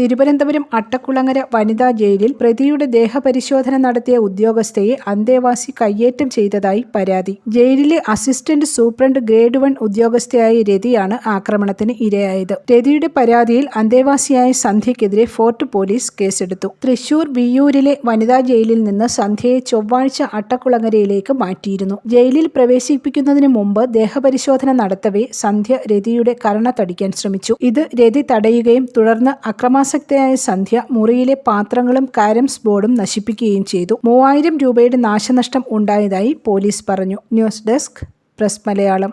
തിരുവനന്തപുരം അട്ടക്കുളങ്ങര വനിതാ ജയിലിൽ പ്രതിയുടെ ദേഹപരിശോധന നടത്തിയ ഉദ്യോഗസ്ഥയെ അന്തേവാസി കയ്യേറ്റം ചെയ്തതായി പരാതി. ജയിലിലെ അസിസ്റ്റന്റ് സൂപ്രണ്ട് ഗ്രേഡ് വൺ ഉദ്യോഗസ്ഥയായ രതിയാണ് ആക്രമണത്തിന് ഇരയായത്. രതിയുടെ പരാതിയിൽ അന്തേവാസിയായ സന്ധ്യയ്ക്കെതിരെ ഫോർട്ട് പോലീസ് കേസെടുത്തു. തൃശൂർ വിയൂരിലെ വനിതാ ജയിലിൽ നിന്ന് സന്ധ്യയെ ചൊവ്വാഴ്ച അട്ടക്കുളങ്ങരയിലേക്ക് മാറ്റിയിരുന്നു. ജയിലിൽ പ്രവേശിപ്പിക്കുന്നതിന് മുമ്പ് ദേഹപരിശോധന നടത്തവേ സന്ധ്യ രതിയുടെ കരണ തടിക്കാൻ ശ്രമിച്ചു. ഇത് രതി തടയുകയും തുടർന്ന് അക്രമാസക്തയായ സന്ധ്യ മുറിയിലെ പാത്രങ്ങളും കാരംസ് ബോർഡും നശിപ്പിക്കുകയും ചെയ്തു. മൂവായിരം രൂപയുടെ നാശനഷ്ടം ഉണ്ടായതായി പോലീസ് പറഞ്ഞു. News desk press Malayalam.